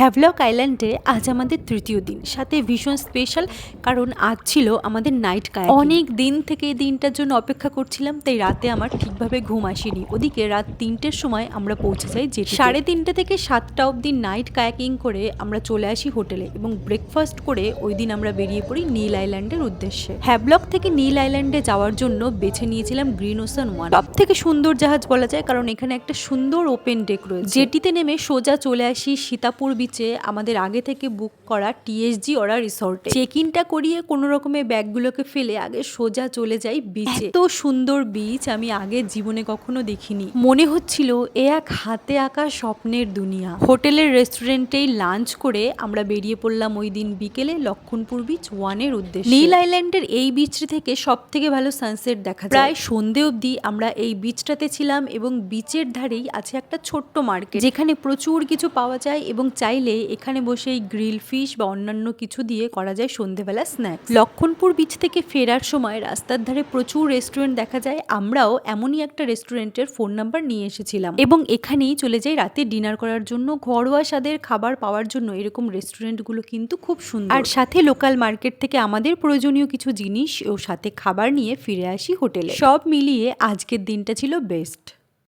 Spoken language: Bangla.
হ্যাভলক আইল্যান্ডে আজ আমাদের তৃতীয় দিন। সাথে ভীষণ স্পেশাল কারণ আজ ছিল আমাদের নাইট কায়াকিং অনেক দিন থেকে এই দিনটার জন্য অপেক্ষা করছিলাম তাই রাতে আমার ঠিকভাবে ঘুম আসেনি। ওদিকে রাত তিনটের সময় আমরা পৌঁছে যাই যে সাড়ে তিনটে থেকে সাতটা অবধি নাইট কায়াকিং করে আমরা চলে আসি হোটেলে এবং ব্রেকফাস্ট করে ওই দিন আমরা বেরিয়ে পড়ি নীল আইল্যান্ডের উদ্দেশ্যে। হ্যাভলক থেকে নীল আইল্যান্ডে যাওয়ার জন্য বেছে নিয়েছিলাম গ্রিন ওসান ওয়ান সব থেকে সুন্দর জাহাজ বলা যায় কারণ এখানে একটা সুন্দর ওপেন ডেক রয়েছে। জেটিতে নেমে সোজা চলে আসি সীতাপুর বিচে আমাদের আগে থেকে বুক করা টিএসজি ওরা রিসর্টে চেক ইনটা করিয়ে কোনো রকমের ব্যাগগুলোকে ফেলে আগে সোজা চলে যাই বিচে এত সুন্দর বিচ আমি আগে জীবনে কখনো দেখিনি। মনে হচ্ছিল এ এক হাতে আঁকা স্বপ্নের দুনিয়া। হোটেলের রেস্টুরেন্টেই লাঞ্চ করে আমরা বেরিয়ে পড়লাম ওই দিন বিকেলে লক্ষণপুর বিচ ওয়ানের উদ্দেশ্যে। নীল আইল্যান্ডের এই বিচটি থেকে সব থেকে ভালো সানসেট দেখা যায়। প্রায় সন্ধে অবধি আমরা এই বিচটাতে ছিলাম এবং বিচের ধারেই আছে একটা ছোট্ট মার্কেট যেখানে প্রচুর কিছু পাওয়া যায় এবং চাইলে এখানে বসে গ্রিল ফিশ বা অন্যান্য কিছু দিয়ে করা যায় সন্ধেবেলা স্ন্যাক্স। লক্ষণপুর বিচ থেকে ফেরার সময় রাস্তার ধারে প্রচুর রেস্টুরেন্ট দেখা যায়। আমরাও এমনই একটা রেস্টুরেন্টের ফোন নাম্বার নিয়ে এসেছিলাম। এবং এখানেই চলে যাই রাতে ডিনার করার জন্য। ঘরোয়া স্বাদের খাবার পাওয়ার জন্য এরকম রেস্টুরেন্টগুলো কিন্তু খুব সুন্দর। আর সাথে লোকাল মার্কেট থেকে আমাদের প্রয়োজনীয় কিছু জিনিস ও সাথে খাবার নিয়ে ফিরে আসি হোটেলে। সব মিলিয়ে আজকের দিনটা ছিল বেস্ট